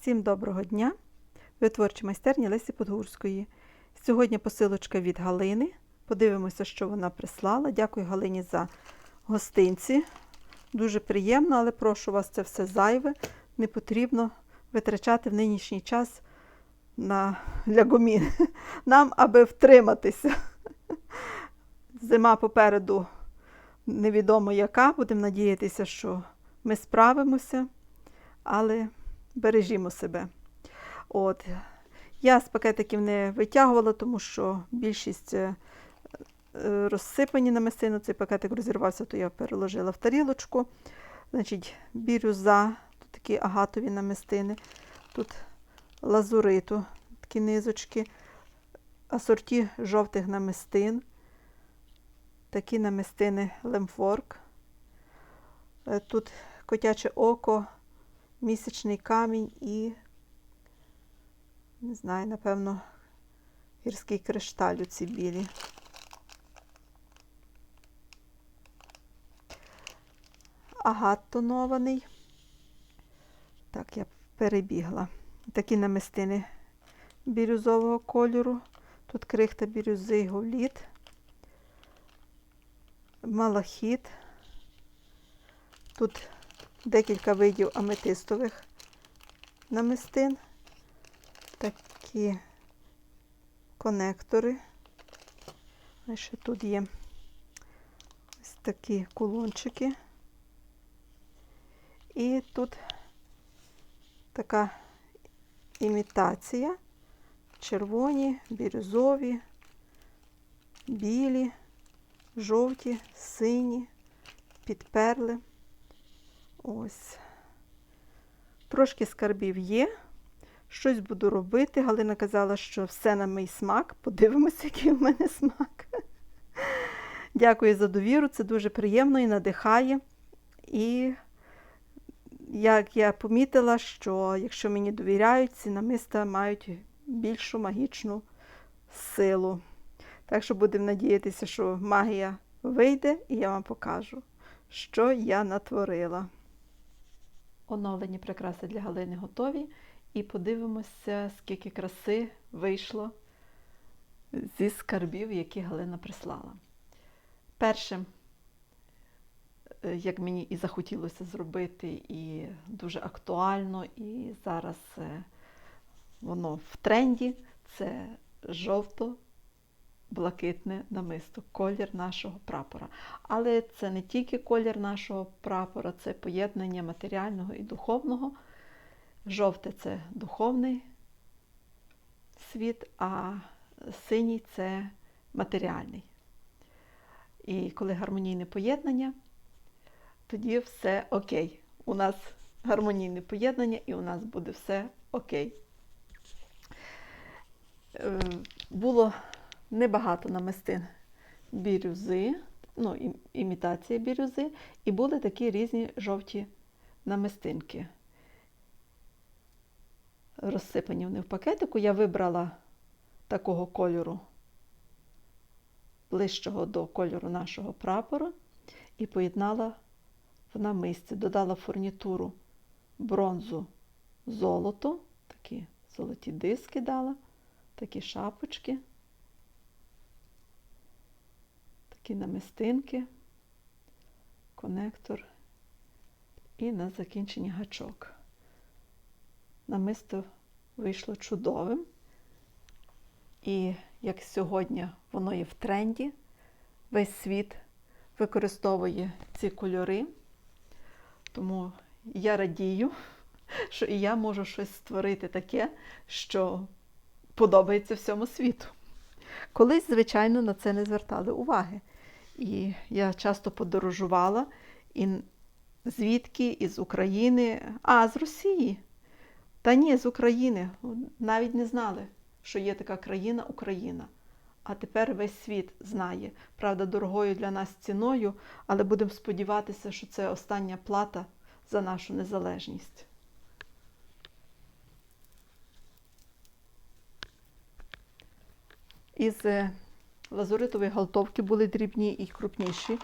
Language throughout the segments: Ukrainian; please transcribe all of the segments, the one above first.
Всім доброго дня! Ви творчі майстерні Лесі Подгурської. Сьогодні посилочка від Галини. Подивимося, що вона прислала. Дякую Галині за гостинці. Дуже приємно, але прошу вас, це все зайве. Не потрібно витрачати в нинішній час на лягомін. Нам, аби втриматися. Зима попереду невідомо яка. Будемо надіятися, що ми справимося, але бережімо себе. От. Я з пакетиків не витягувала, тому що більшість е, е, розсипані намистину. Цей пакетик розірвався, то я переложила в тарілочку. Значить, бірюза, тут такі агатові намистини, тут лазуриту, такі низочки, асорті жовтих намистин, такі намистини лемфорк. Е, Тут котяче око, місячний камінь і, не знаю, напевно, гірський кришталь у ці білі. Агат тонований. Так, я перебігла. Такі намистини бірюзового кольору. Тут крихта бірюзи, голіт, малахіт. Тут декілька видів аметистових намистин, такі конектори. Ще тут є ось такі кулончики. І тут така імітація. Червоні, бірюзові, білі, жовті, сині, підперли. Ось. Трошки скарбів є. Щось буду робити. Галина казала, що все на мій смак. Подивимося, який в мене смак. Дякую за довіру. Це дуже приємно і надихає. І як я помітила, що якщо мені довіряють, ці намиста мають більшу магічну силу. Так що будемо надіятися, що магія вийде, і я вам покажу, що я натворила. Оновлені прикраси для Галини готові. І подивимося, скільки краси вийшло зі скарбів, які Галина прислала. Перше, е, як мені і захотілося зробити, і дуже актуально, і зараз е, воно в тренді, це жовто-блакитне намисто, колір нашого прапора. Але це не тільки колір нашого прапора, це поєднання матеріального і духовного. Жовте це духовний світ, а синій це матеріальний. І коли гармонійне поєднання, тоді все окей. У нас гармонійне поєднання і у нас буде все окей. Е, Було небагато намистин бірюзи, ну, ім- імітація бірюзи, і були такі різні жовті намистинки розсипані вони в пакетику. Я вибрала такого кольору, ближчого до кольору нашого прапора, і поєднала в намисті. Додала фурнітуру бронзу золото, такі золоті диски дала, такі шапочки, такі намистинки, конектор і на закінченні гачок намисто вийшло чудовим. І як сьогодні воно є в тренді, весь світ використовує ці кольори. Тому я радію, що і я можу щось створити таке, що подобається всьому світу. Колись, звичайно, на це не звертали уваги. І я часто подорожувала і звідки, із України, а з Росії. Та ні, з України. Навіть не знали, що є така країна Україна. А тепер весь світ знає. Правда, дорогою для нас ціною, але будемо сподіватися, що це остання плата за нашу незалежність. Із лазуритової галтовки були дрібні і крупніші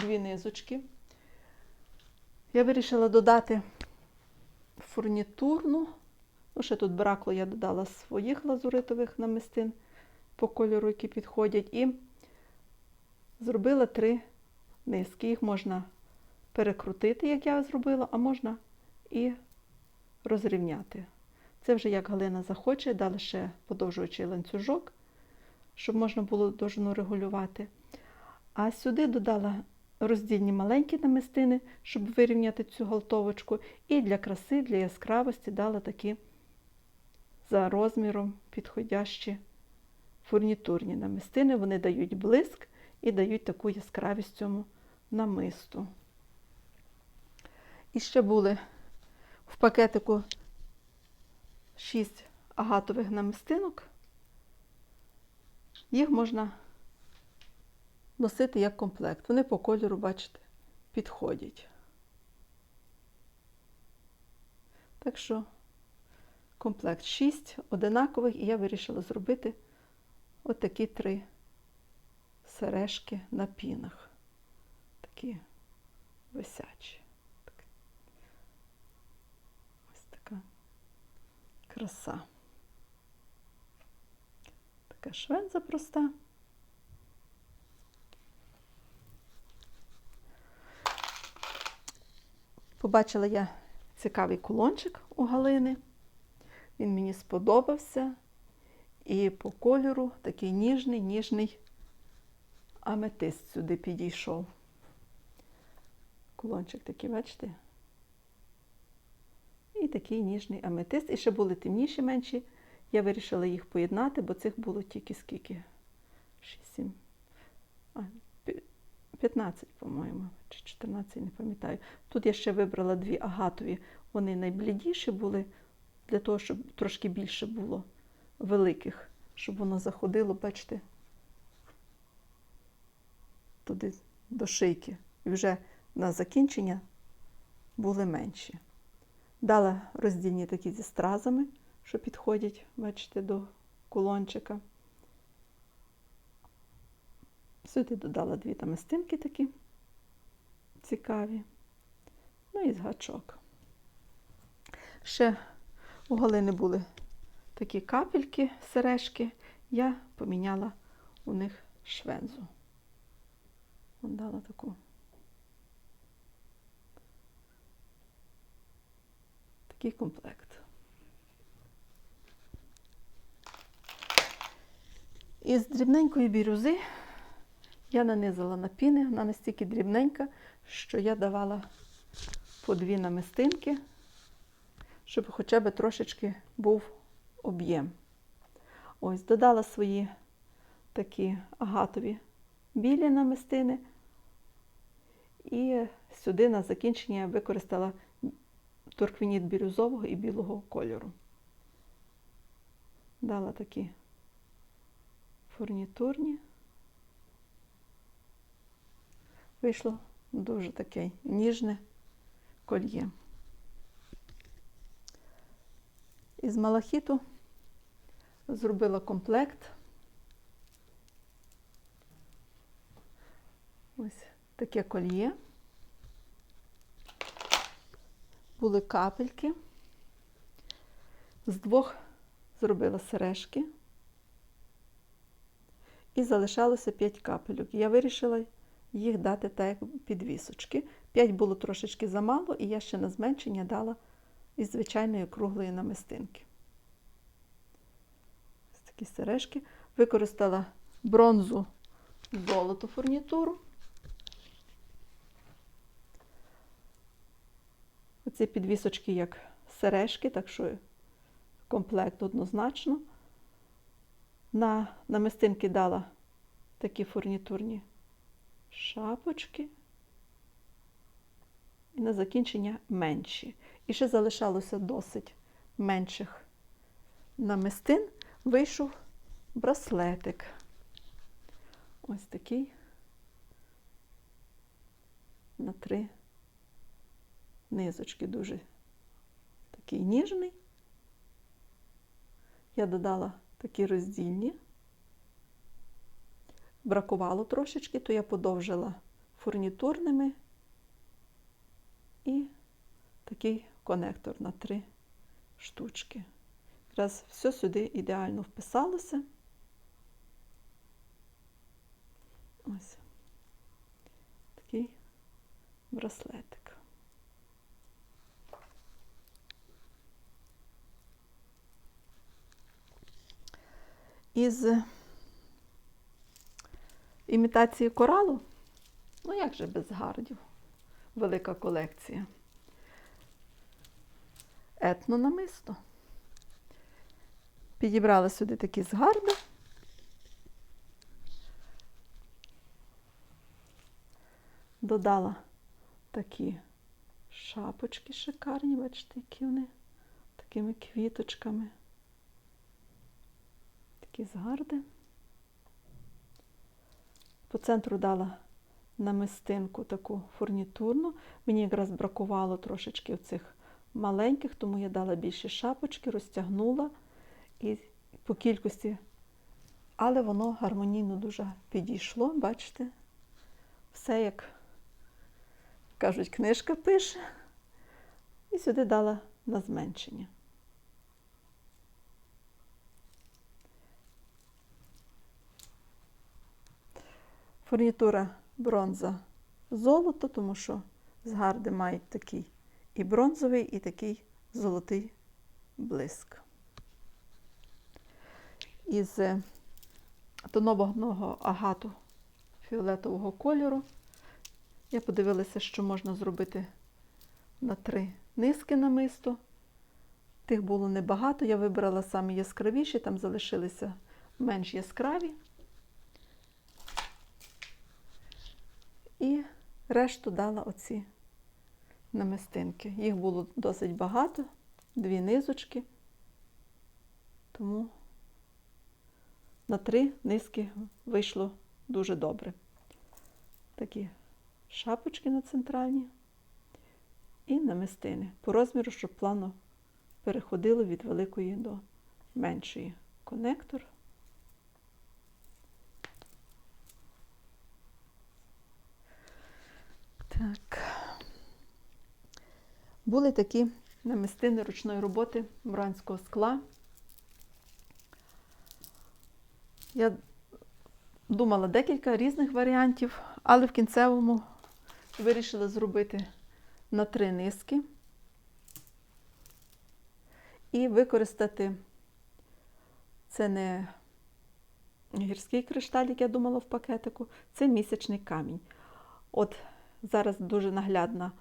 дві низочки. Я вирішила додати фурнітурну Ну, ще тут бракло, я додала своїх лазуритових намистин по кольору, які підходять, і зробила три низки. Їх можна перекрутити, як я зробила, а можна і розрівняти. Це вже як Галина захоче, далі ще подовжуючий ланцюжок, щоб можна було довжину регулювати. А сюди додала роздільні маленькі намистини, щоб вирівняти цю галтовочку. І для краси, для яскравості дала такі за розміром підходящі фурнітурні намистини. Вони дають блиск і дають таку яскравість цьому намисту. І ще були в пакетику 6 агатових намистинок. Їх можна носити як комплект. Вони по кольору, бачите, підходять. Так що комплект 6 одинакових, і я вирішила зробити отакі три сережки на пінах. Такі висячі. Ось така краса. Така швенза проста. Побачила я цікавий кулончик у Галини. Він мені сподобався. І по кольору такий ніжний, ніжний аметист сюди підійшов. Кулончик такий, бачите? І такий ніжний аметист. І ще були темніші менші. Я вирішила їх поєднати, бо цих було тільки скільки? 6, 7, а, 15, по-моєму, чи 14, не пам'ятаю. Тут я ще вибрала дві агатові. Вони найблідіші були, для того, щоб трошки більше було великих, щоб воно заходило, бачите, туди до шийки. І вже на закінчення були менші. Дала роздільні такі зі стразами, що підходять, бачите, до кулончика. Сюди додала дві тамистинки такі цікаві. Ну і з гачок. Ще у Галини були такі капельки, сережки. Я поміняла у них швензу. Дала таку. Такий комплект. Із дрібненької бірюзи я нанизала на піни, вона настільки дрібненька, що я давала по дві намистинки, щоб хоча б трошечки був об'єм. Ось, додала свої такі агатові білі намистини. І сюди на закінчення я використала турквініт бірюзового і білого кольору. Дала такі фурнітурні. Вийшло дуже таке ніжне кольє. Із малахіту зробила комплект. Ось таке кольє. Були капельки. З двох зробила сережки. І залишалося 5 капельок. Я вирішила їх дати так як підвісочки. 5 було трошечки замало, і я ще на зменшення дала із звичайної круглої намистинки. Ось такі сережки. Використала бронзу золоту фурнітуру. Оці підвісочки як сережки, так що комплект однозначно. На намистинки дала такі фурнітурні шапочки. І на закінчення менші. І ще залишалося досить менших намистин. Вийшов браслетик. Ось такий на три низочки, дуже такий ніжний. Я додала такі роздільні. Бракувало трошечки, то я подовжила фурнітурними і такий конектор на три штучки. Раз все сюди ідеально вписалося. Ось такий браслетик. Із імітації коралу, ну як же без гардів, велика колекція. Етнонамисто. Підібрала сюди такі згарди. Додала такі шапочки шикарні, бачите, які вони такими квіточками. Такі. По центру дала намистинку таку фурнітурну. Мені якраз бракувало трошечки цих маленьких, тому я дала більше шапочки, розтягнула і по кількості, але воно гармонійно дуже підійшло, бачите? Все як кажуть, книжка пише. І сюди дала на зменшення. Фурнітура бронза золото, тому що згарди мають такий і бронзовий, і такий золотий блиск. Із тонованого агату фіолетового кольору я подивилася, що можна зробити на три низки намисто. Тих було небагато, я вибрала самі яскравіші, там залишилися менш яскраві. І решту дала оці намистинки. Їх було досить багато, дві низочки, тому на три низки вийшло дуже добре. Такі шапочки на центральні і намистини. По розміру, щоб плавно переходило від великої до меншої конектор. Так. Були такі намистини ручної роботи муранського скла. Я думала декілька різних варіантів, але в кінцевому вирішила зробити на три низки і використати це не гірський кришталь, як я думала в пакетику, це місячний камінь. От зараз дуже наглядна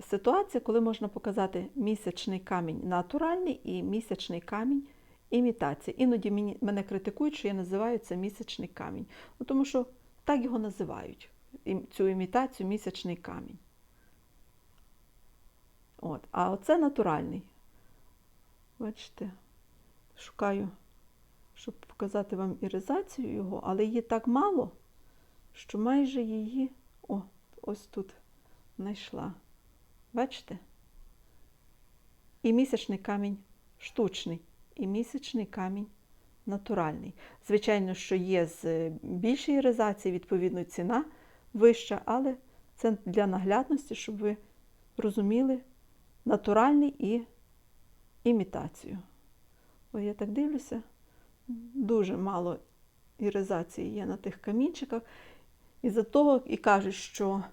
ситуація, коли можна показати місячний камінь натуральний і місячний камінь імітація. Іноді мені, мене критикують, що я називаю це місячний камінь. Ну, Тому що так його називають, цю імітацію місячний камінь. От. А оце натуральний. Бачите, шукаю, щоб показати вам іризацію його, але її так мало, що майже її о, ось тут знайшла. Бачите? І місячний камінь штучний, і місячний камінь натуральний. Звичайно, що є з більшої іризації, відповідно, ціна вища, але це для наглядності, щоб ви розуміли натуральний і імітацію. Ой, я так дивлюся, дуже мало іризації є на тих камінчиках. І за того і кажуть, що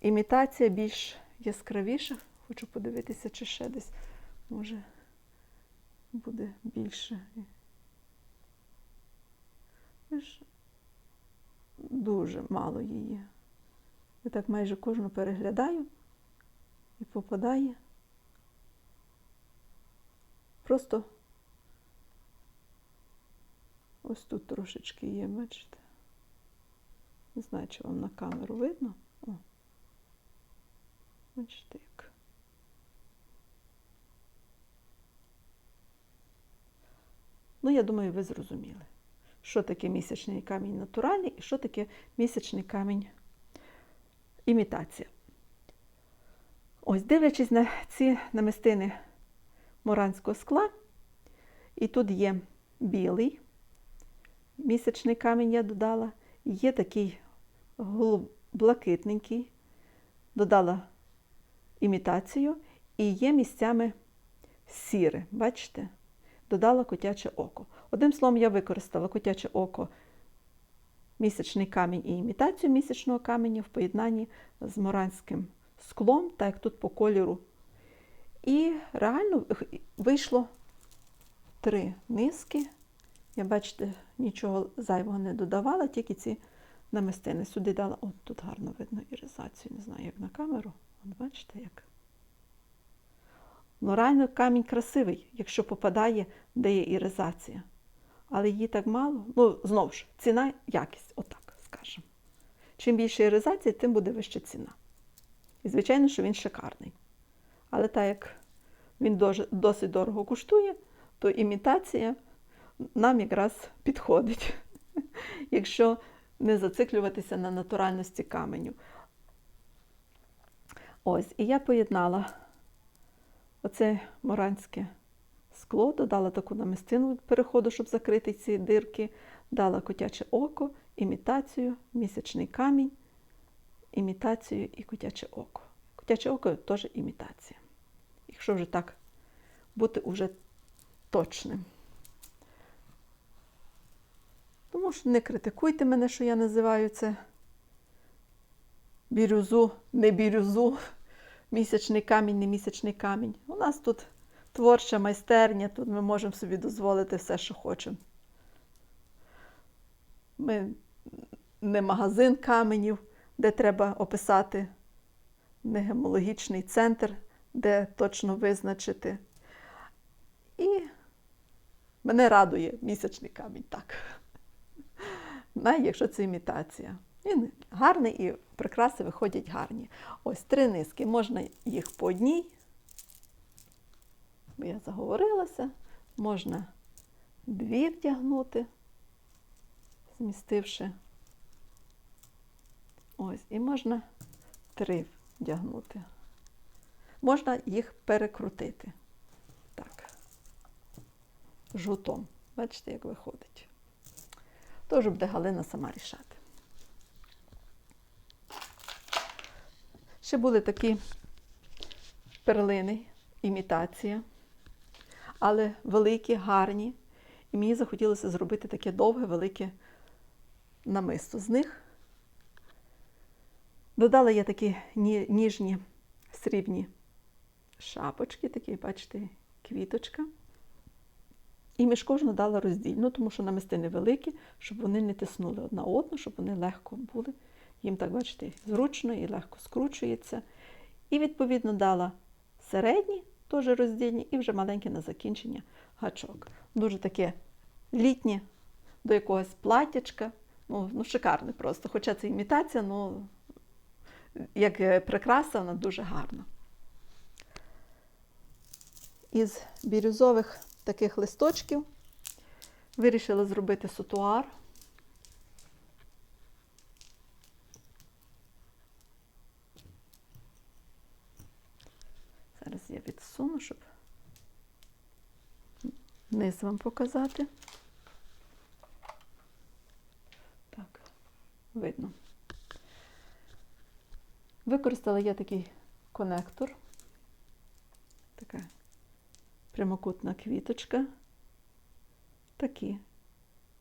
імітація більш яскравіша. Хочу подивитися, чи ще десь може буде більше. Дуже мало її. Я так майже кожну переглядаю і попадає. Просто ось тут трошечки є, бачите. Не знаю, чи вам на камеру видно. О. Бачите, як. Ну, я думаю, ви зрозуміли, що таке місячний камінь натуральний і що таке місячний камінь імітація. Ось, дивлячись на ці намистини моранського скла, і тут є білий місячний камінь я додала, є такий блакитненький, додала імітацію, і є місцями сіре, бачите? додала котяче око. Одним словом, я використала котяче око, місячний камінь і імітацію місячного каменю в поєднанні з моранським склом, так як тут по кольору. І реально вийшло три низки. Я, бачите, нічого зайвого не додавала, тільки ці намистини. Сюди дала, от тут гарно видно іризацію, не знаю, як на камеру. От бачите, як. Ну, реально камінь красивий, якщо попадає, де є іризація. Але її так мало. Ну, знову ж, ціна, якість, отак скажемо. Чим більше іризації, тим буде вища ціна. І, звичайно, що він шикарний. Але так як він досить дорого коштує, то імітація нам якраз підходить, якщо не зациклюватися на натуральності каменю. Ось, і я поєднала оце моранське скло, додала таку намистину переходу, щоб закрити ці дирки, дала котяче око, імітацію, місячний камінь, імітацію і котяче око. Котяче око теж імітація. Якщо вже так бути уже точним. Тому що не критикуйте мене, що я називаю це бірюзу, не бірюзу, місячний камінь, не місячний камінь. У нас тут творча майстерня, тут ми можемо собі дозволити все, що хочемо. Ми не магазин каменів, де треба описати, не гемологічний центр, де точно визначити. І мене радує місячний камінь, так. Навіть якщо це імітація. Він гарний і прикраси виходять гарні. Ось три низки. Можна їх по одній, бо я заговорилася, можна дві вдягнути, змістивши. Ось, і можна три вдягнути. Можна їх перекрутити. Так, жгутом. Бачите, як виходить. Тож буде Галина сама рішати. Ще були такі перлини, імітація, але великі, гарні. І мені захотілося зробити таке довге, велике намисто з них. Додала я такі ніжні срібні шапочки, такі, бачите, квіточка. І між кожну дала роздільну, тому що намистини великі, щоб вони не тиснули одна одну, щоб вони легко були. Їм, так, бачите, зручно і легко скручується. І, відповідно, дала середні, теж роздільні, і вже маленьке на закінчення гачок. Дуже таке літнє до якогось платтячка. Ну, ну шикарне просто. Хоча це імітація, ну як прикраса, вона дуже гарна. Із бірюзових таких листочків вирішила зробити сутуар. Я відсуну, щоб низ вам показати. Так, видно. Використала я такий конектор, така прямокутна квіточка, такі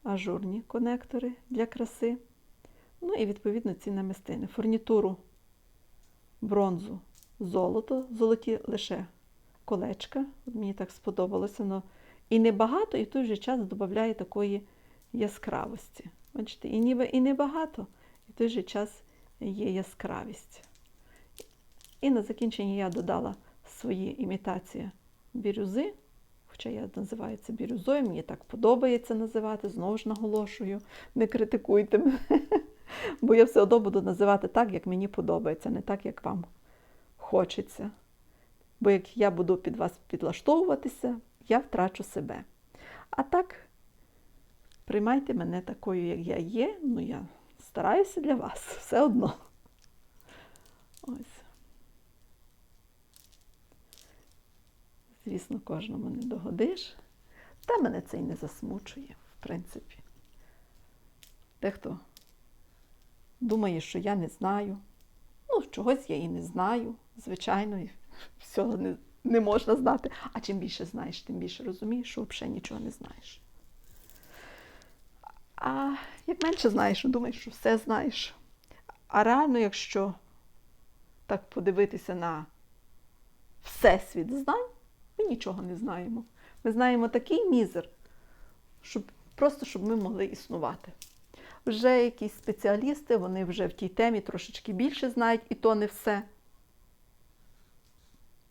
ажурні конектори для краси. Ну і, відповідно, ці намистини. Фурнітуру бронзу, золото, золоті лише колечка. Мені так сподобалося. Воно і небагато, і в той же час додає такої яскравості. Бачите, і ніби і небагато, і в той же час є яскравість. І на закінчення я додала свої імітації бірюзи, хоча я називаю це бірюзою, мені так подобається називати, знову ж наголошую, не критикуйте мене, бо я все одно буду називати так, як мені подобається, не так, як вам хочеться. Бо як я буду під вас підлаштовуватися, я втрачу себе. А так, приймайте мене такою, як я є, ну я стараюся для вас все одно. Ось. Звісно, кожному не догодиш. Та мене це й не засмучує, в принципі. Дехто думає, що я не знаю. Ну, чогось я і не знаю, звичайно, всього не, не можна знати. А чим більше знаєш, тим більше розумієш, що взагалі нічого не знаєш. А як менше знаєш, думаєш, що все знаєш. А реально, якщо так подивитися на всесвіт знань, ми нічого не знаємо. Ми знаємо такий мізер, щоб, просто щоб ми могли існувати. Вже якісь спеціалісти, вони вже в тій темі трошечки більше знають, і то не все.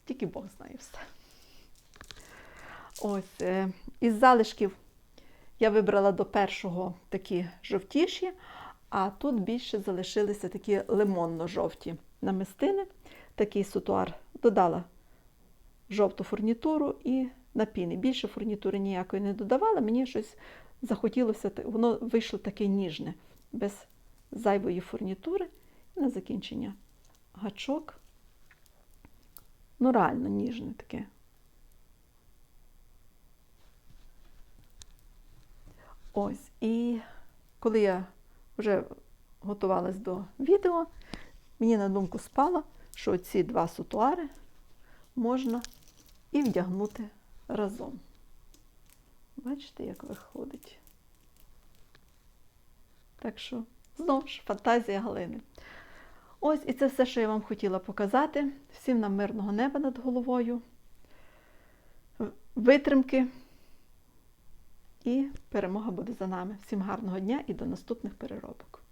Тільки Бог знає все. Ось, е, із залишків я вибрала до першого такі жовтіші, а тут більше залишилися такі лимонно-жовті намистини. Такий сутуар додала жовту фурнітуру і напіни. Більше фурнітури ніякої не додавала, мені щось захотілося, воно вийшло таке ніжне, без зайвої фурнітури. І на закінчення гачок. Ну, реально ніжне таке. Ось. І коли я вже готувалась до відео, мені на думку спало, що ці два сутуари можна і вдягнути разом. Бачите, як виходить. Так що, знову ж, фантазія Галини. Ось і це все, що я вам хотіла показати. Всім нам мирного неба над головою, витримки. І перемога буде за нами. Всім гарного дня і до наступних переробок.